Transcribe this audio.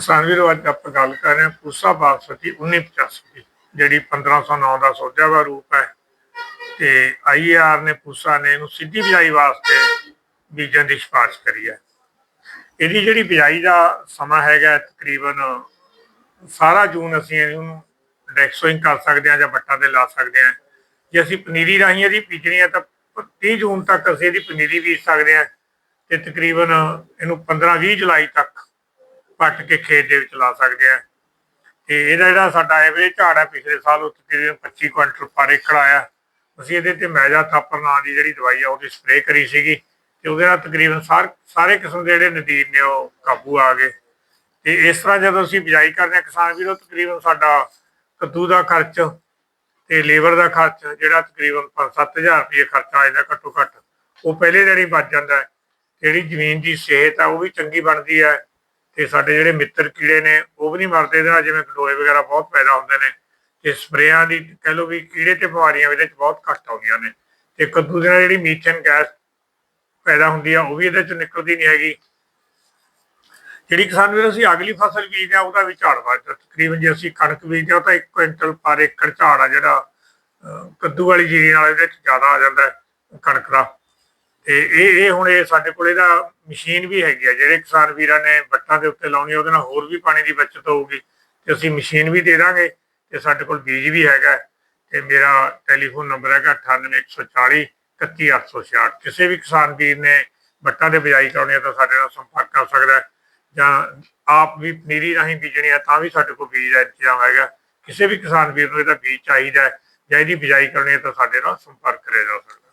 ਕਿਸਾਨ ਵੀਰੋ, ਅੱਜ ਆਪਾਂ ਗੱਲ ਕਰ ਰਹੇ ਹਾਂ ਪੂਸਾ ਬਾਸਮਤੀ 1985 ਦੀ ਜਿਹੜੀ 1509 ਦਾ ਸੌਦਿਆ ਦਾ ਰੂਪ ਹੈ। ਤੇ ਆਈਆਰ ਨੇ ਪੂਸਾ ਨੇ ਇਹਨੂੰ ਸਿੱਧੀ ਬਿਜਾਈ ਵਾਸਤੇ ਬੀਜਣ ਦੀ ਸਿਫਾਰਿਸ਼ ਕਰੀ ਹੈ। ਇਹਦੀ ਜਿਹੜੀ ਬਿਜਾਈ ਦਾ ਸਮਾਂ ਹੈਗਾ ਤਕਰੀਬਨ ਸਾਰਾ ਜੂਨ ਅਸੀਂ ਇਹਨੂੰ ਡੈਕਸੋਇੰਗ ਕਰ ਸਕਦੇ ਹਾਂ ਜਾਂ ਬੱਟਾਂ ਤੇ ਲਾ ਸਕਦੇ ਹਾਂ। ਜੇ ਅਸੀਂ ਪਨੀਰੀ ਰਾਹੀਂ ਇਹਦੀ ਬੀਜਣੀ ਹੈ ਤਾਂ 30 ਜੂਨ ਤੱਕ ਅਸੀਂ ਇਹਦੀ ਪਨੀਰੀ ਬੀਜ ਸਕਦੇ ਹਾਂ। ਤੇ ਤਕਰੀਬਨ ਇਹਨੂੰ 15-20 ਜੁਲਾਈ ਤੱਕ ਪੱਟ ਕੇ ਖੇਤ ਦੇ ਵਿੱਚ ਲਾ ਸਕਦੇ ਆ। ਤੇ ਇਹਦਾ ਜਿਹੜਾ ਸਾਡਾ ਐਵਰੇਜ ਝਾੜ ਹੈ ਪਿਛਲੇ ਸਾਲ ਉਹ ਤਕਰੀਬਨ 25 ਕੁਇੰਟਲ ਪਰ ਏਕੜ ਆਇਆ। ਅਸੀਂ ਇਹਦੇ ਤੇ ਮੈਜਾ ਥਾਪਰ ਨਾਂ ਦੀ ਜਿਹੜੀ ਦਵਾਈ ਆ, ਉਹਦੀ ਸਪਰੇਅ ਕਰੀ ਸੀਗੀ। ਤੇ ਉਹਦੇ ਨਾਲ ਤਕਰੀਬਨ ਸਾਰ- ਸਾਰੇ ਕਿਸਮ ਦੇ ਜਿਹੜੇ ਨਦੀਨ ਨੇ, ਉਹ ਕਾਬੂ ਆ ਗਏ। ਤੇ ਇਸ ਤਰ੍ਹਾਂ ਜਦੋਂ ਅਸੀਂ ਬਿਜਾਈ ਕਰਦੇ ਹਾਂ ਕਿਸਾਨ ਵੀਰੋ, ਤਕਰੀਬਨ ਸਾਡਾ ਕੱਦੂ ਦਾ ਖਰਚ ਤੇ ਲੇਬਰ ਦਾ ਖਰਚ, ਜਿਹੜਾ ਤਕਰੀਬਨ 5-7000 ਰੁਪਏ ਖਰਚਾ ਆ ਜਾਂਦਾ ਘੱਟੋ ਘੱਟ ਉਹ ਪਹਿਲੇ ਦਿਨ ਹੀ ਬਚ ਜਾਂਦਾ ਹੈ। ਜਿਹੜੀ ਜ਼ਮੀਨ ਦੀ ਸਿਹਤ ਆ, ਉਹ ਵੀ ਚੰਗੀ ਬਣਦੀ ਹੈ। ਤੇ ਸਾਡੇ ਜਿਹੜੇ ਮਿੱਤਰ ਕੀੜੇ ਨੇ, ਉਹ ਵੀ ਨਹੀਂ ਮਰਦੇ, ਇਹਦੇ ਨਾਲ ਜਿਵੇਂ ਗਡੋਏ ਵਗੈਰਾ ਬਹੁਤ ਪੈਦਾ ਹੁੰਦੇ ਨੇ, ਤੇ ਸਪਰੇਆਂ ਦੀ ਕਹਿ ਲਓ ਵੀ ਕੀੜੇ ਤੇ ਬਿਮਾਰੀਆਂ ਇਹਦੇ ਚ ਬਹੁਤ ਘੱਟ ਆਉਂਦੀਆਂ ਨੇ, ਤੇ ਕੱਦੂ ਦੇ ਨਾਲ ਜਿਹੜੀ ਮੀਥੇਨ ਗੈਸ ਪੈਦਾ ਹੁੰਦੀ ਆ, ਉਹ ਵੀ ਇਹਦੇ ਚ ਨਿਕਲਦੀ ਨਹੀਂ ਹੈਗੀ। ਜਿਹੜੀ ਕਿਸਾਨ ਵੀਰ, ਅਸੀਂ ਅਗਲੀ ਫਸਲ ਬੀਜਦੇ ਆ ਉਹਦਾ ਵੀ ਝਾੜ ਵੱਧਦਾ ਤਕਰੀਬਨ ਜੇ ਅਸੀਂ ਕਣਕ ਬੀਜਦੇ ਹਾਂ, ਤਾਂ 1 ਕੁਇੰਟਲ ਪਰ ਏਕੜ ਝਾੜ ਆ ਜਿਹੜਾ ਕੱਦੂ ਵਾਲੀ ਜੀਰੀ ਨਾਲ ਇਹਦੇ ਚ ਜ਼ਿਆਦਾ ਆ ਜਾਂਦਾ ਕਣਕ ਦਾ। ਤੇ ਇਹ ਇਹ ਹੁਣ ਇਹ ਸਾਡੇ ਕੋਲ ਇਹਦਾ ਮਸ਼ੀਨ ਵੀ ਹੈਗੀ ਆ, ਜਿਹੜੇ ਕਿਸਾਨ ਵੀਰਾਂ ਨੇ ਬੱਟਾਂ ਦੇ ਉੱਤੇ ਲਾਉਣੀ ਉਹਦੇ ਨਾਲ ਹੋਰ ਵੀ ਪਾਣੀ ਦੀ ਬਚਤ ਹੋਊਗੀ ਤੇ ਅਸੀਂ ਮਸ਼ੀਨ ਵੀ ਦੇ ਦਾਂਗੇ ਤੇ ਸਾਡੇ ਕੋਲ ਬੀਜ ਵੀ ਹੈਗਾ ਹੈ। ਤੇ ਮੇਰਾ ਟੈਲੀਫੋਨ ਨੰਬਰ ਹੈਗਾ 98140 31866 ਕਿਸੇ ਵੀ ਕਿਸਾਨ ਵੀਰ ਨੇ ਬੱਟਾਂ ਦੇ ਬਿਜਾਈ ਕਰਾਉਣੀ ਹੈ ਤਾਂ ਸਾਡੇ ਨਾਲ ਸੰਪਰਕ ਕਰ ਸਕਦਾ ਹੈ ਜਾਂ ਆਪ ਵੀ ਪਨੀਰੀ ਰਾਹੀਂ ਬੀਜਣੀ ਹੈ ਤਾਂ ਵੀ ਸਾਡੇ ਕੋਲ ਬੀਜ ਦਾ ਇੰਤਜ਼ਾਮ ਹੈਗਾ ਕਿਸੇ ਵੀ ਕਿਸਾਨ ਵੀਰ ਨੂੰ ਇਹਦਾ ਬੀਜ ਚਾਹੀਦਾ ਹੈ ਜਾਂ ਇਹਦੀ ਬਿਜਾਈ ਕਰਨੀ ਹੈ ਤਾਂ ਸਾਡੇ ਨਾਲ ਸੰਪਰਕ ਕਰਿਆ ਜਾ ਸਕਦਾ